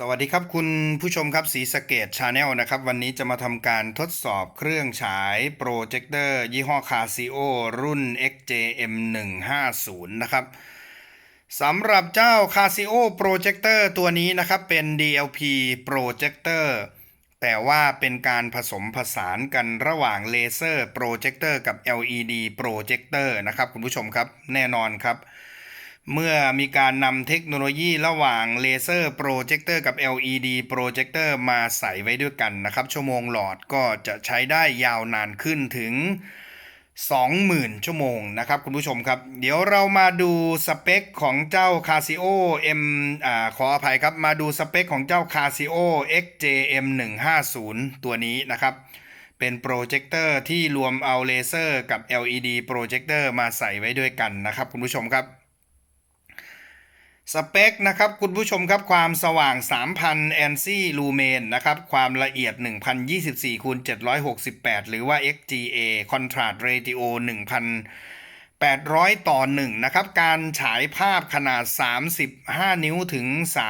สวัสดีครับคุณผู้ชมครับสีสเกตชาแนลนะครับ วันนี้จะมาทำการทดสอบเครื่องฉายโปรเจคเตอร์ยี่ห้อ Casio รุ่น XJM 150 นะครับสำหรับเจ้า Casio Projector ตัวนี้นะครับ เป็น DLP Projector แต่ว่าเป็นการผสมผสานกันระหว่างเลเซอร์โปรเจคเตอร์กับ LED โปรเจคเตอร์นะครับคุณผู้ชมครับแน่นอนครับ เมื่อมีการนำเทคโนโลยีระหว่างเลเซอร์โปรเจคเตอร์กับ LED โปรเจคเตอร์มาใส่ไว้ด้วยกันนะครับ ชั่วโมงหลอดก็จะใช้ได้ยาวนานขึ้นถึง 20,000 ชั่วโมงนะครับคุณผู้ชมครับ เดี๋ยวเรามาดูสเปคของเจ้า Casio M อ่าขออภัยครับ มาดูสเปคของเจ้า Casio XJM 150ตัวนี้นะครับเป็นโปรเจคเตอร์ที่รวมเอาเลเซอร์กับ LED โปรเจคเตอร์มาใส่ไว้ด้วยกันนะครับคุณผู้ชมครับ สเปคนะครับคุณผู้ชมครับความสว่าง 3,000 a n s i ลูเมนนะครับความละเอียด 1,024คูณ768 หรือว่า XGA Contrast Ratio 1,800 ต่อ 1 นะครับ การฉายภาพขนาด 35 นิ้วถึง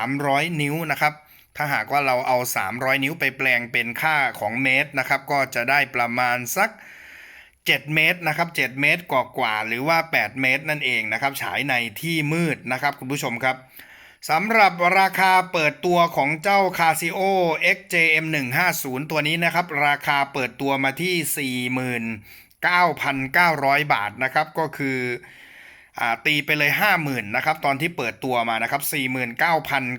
300 นิ้วนะครับ ถ้าหากว่าเราเอา 300 นิ้วไปแปลงเป็นค่าของเมตรนะครับ ก็จะได้ประมาณสัก 7 เมตรนะครับ 7 เมตรกว่าๆหรือว่า 8 เมตรนั่นเองนะครับ ฉายในที่มืดนะครับคุณผู้ชมครับสำหรับราคาเปิดตัวของเจ้า Casio XJM 150ตัวนี้นะครับ ราคาเปิดตัวมาที่ 49,900 บาทนะครับ ก็คืออตีไปเลย 50,000นะครับตอนที่เปิดตัวมานะครับ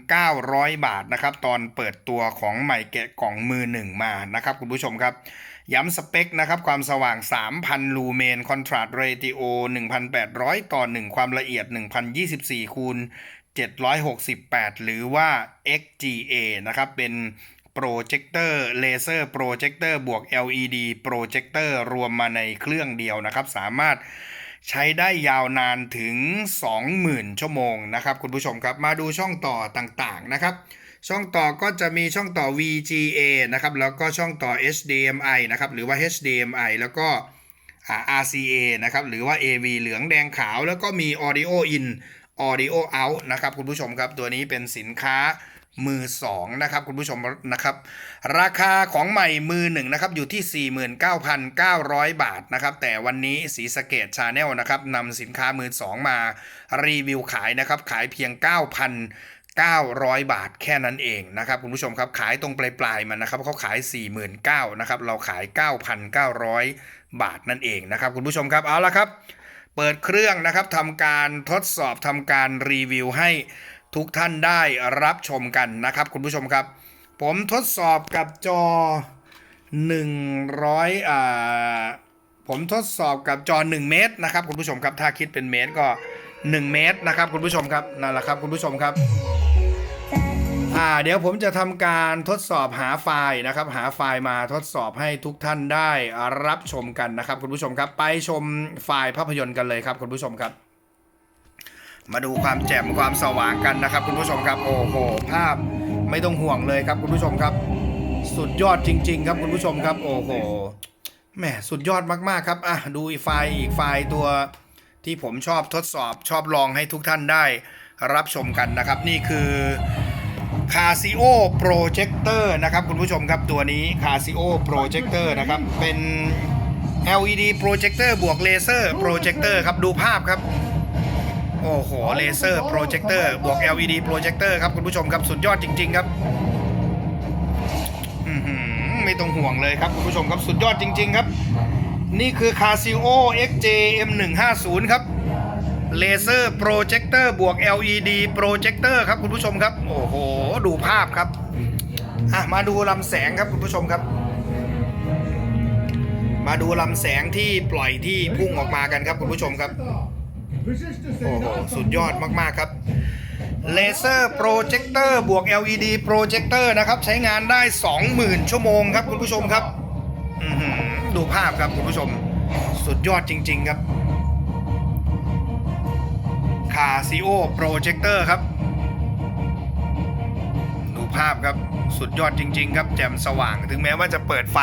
49,900 บาทนะครับ ตอนเปิดตัวของใหม่แกะกล่องมือหนึ่งมานะครับ คุณผู้ชมครับ ย้ำสเปคนะครับความสว่าง 3,000 ลูเมนคอนทราสต์เรติโอ 1,800 ต่อ 1 ความละเอียด 1,024 คูณ 768 หรือว่า XGA นะครับเป็นโปรเจคเตอร์เลเซอร์โปรเจคเตอร์บวก LED โปรเจคเตอร์รวมมาในเครื่องเดียวนะครับ สามารถ ใช้ได้ยาวนานถึง 20,000 ชั่วโมงนะครับคุณผู้ชมครับมาดูช่องต่อต่างๆนะครับ ช่องต่อก็จะมีช่องต่อ VGA นะครับแล้วก็ช่องต่อ HDMI นะครับหรือว่า HDMI แล้วก็ RCA นะครับหรือว่า AV เหลืองแดงขาว แล้วก็มี Audio In Audio Out นะครับคุณผู้ชมครับตัวนี้เป็นสินค้า มือ2นะครับคุณผู้ชมนะครับ ราคาของใหม่มือหนึ่งนะครับอยู่ที่ 49,900 บาทนะครับ แต่วันนี้สีสะเกตชาแนลนะครับนำสินค้ามือ2มารีวิวขายนะครับ ขายเพียง 9,000 900 บาทแค่นั้นเองนะครับคุณผู้ชมครับขายตรงปลายๆมันนะครับเขาขาย 49,000นะครับเราขาย 9,900 บาทนั่นเองนะครับคุณผู้ชมครับเอาละครับ เปิดเครื่องนะครับทำการทดสอบทำการรีวิวให้ ทุกท่านได้รับชมกันนะครับ คุณผู้ชมครับ ผมทดสอบกับจอ 100อ่าผมทดสอบกับจอ 1 เมตรนะครับ คุณผู้ชมครับถ้าคิดเป็นเมตรก็ 1 เมตรนะครับ คุณผู้ชมครับนั่นแหละครับคุณผู้ชมครับอ่าเดี๋ยวผมจะทำการทดสอบหาไฟล์นะครับ หาไฟล์มาทดสอบให้ทุกท่านได้รับชมกันนะครับ คุณผู้ชมครับ ไปชมไฟล์ภาพยนตร์กันเลยครับ คุณผู้ชมครับ มาดูความแจ่มความสว่างกันนะครับ คุณผู้ชมครับโอ้โหภาพไม่ต้องห่วงเลยครับคุณผู้ชมครับ สุดยอดจริง ๆ ครับคุณผู้ชมครับ โอ้โหแหมสุดยอดมากๆครับอะดูอีกไฟล์อีกไฟล์ตัวที่ผมชอบทดสอบชอบลองให้ทุกท่านได้รับชมกันนะครับ นี่คือ Casio Projector นะครับคุณผู้ชมครับตัวนี้ Casio Projector นะครับเป็น LED Projector บวกเลเซอร์ Projector ครับดูภาพครับ โอ้โห เลเซอร์โปรเจคเตอร์บวก LED โปรเจคเตอร์ครับคุณผู้ชมครับสุดยอดจริง ๆ ครับไม่ต้องห่วงเลยครับคุณผู้ชมครับสุดยอดจริง ๆ ครับ นี่คือ Casio XJM 150 ครับเลเซอร์โปรเจคเตอร์บวก LED โปรเจคเตอร์ครับคุณผู้ชมครับ โอ้โห ดูภาพครับอะมาดูลำแสงครับคุณผู้ชมครับ มาดูลำแสงที่ปล่อยที่พุ่งออกมากันครับคุณผู้ชมครับ โอ้โหสุดยอดมาก ๆ ครับเลเซอร์โปรเจคเตอร์บวก LED โปรเจคเตอร์นะครับ ใช้งานได้ 20,000 ชั่วโมงครับ คุณผู้ชมครับอื้อหือดูภาพครับ คุณผู้ชม สุดยอดจริง ๆ ครับคาซิโอโปรเจคเตอร์ครับ ดูภาพครับสุดยอดจริง ๆ ครับ แจ่มสว่างถึงแม้ว่าจะเปิดไฟ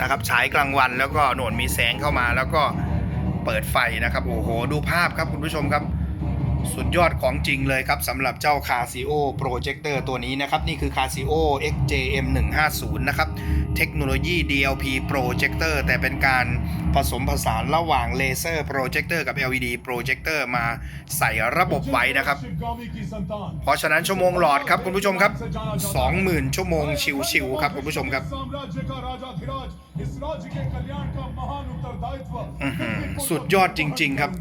นะครับฉายกลางวันแล้วก็โหนนมีแสงเข้ามาแล้วก็ เปิดไฟนะครับ โอ้โห ดูภาพครับคุณผู้ชมครับ สุดยอดของจริงเลยครับสำหรับเจ้า c a s i o Projector ตัวนี้นะครับ นี่คือ c a s i o XJM 1 5 0นะครับ เทคโนโลยี DLP Projector แต่เป็นการผสมผสานระหว่างเลเซอร์โปรเจกเตอร์กับ LED โปรเจกเตอร์มาใส่ระบบไว้นะครับ เพราะฉะนั้นชั่วโมงหลอดครับคุณผู้ชมครับ 20,000 ชั่วโมงชิวๆครับคุณผู้ชมครับสุดยอดจริง ๆ ครับ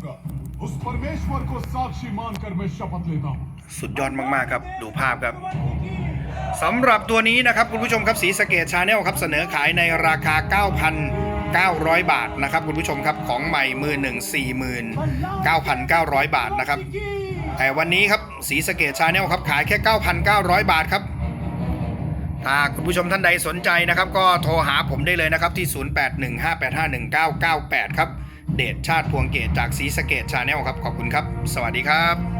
उस परमेश्वर को साक्षी मानकर मैं शपथ लेता हूँ สุดยอดมากๆครับ ดูภาพครับสำหรับตัวนี้นะครับคุณผู้ชมครับสีสะเกตชาแนลครับเสนอขายในราคา 9,900 บาทนะครับคุณผู้ชมครับของใหม่มือหนึ่ง49,900 บาทนะครับ แต่วันนี้ครับสีสะเกตชาแนลครับขายแค่ 9,900 บาทครับ ถ้าคุณผู้ชมท่านใดสนใจนะครับ ก็โทรหาผมได้เลยนะครับที่ 0815851998 ครับ เดชชาติพวงเกตจากสีสเกตชาแนลครับ ขอบคุณครับ สวัสดีครับ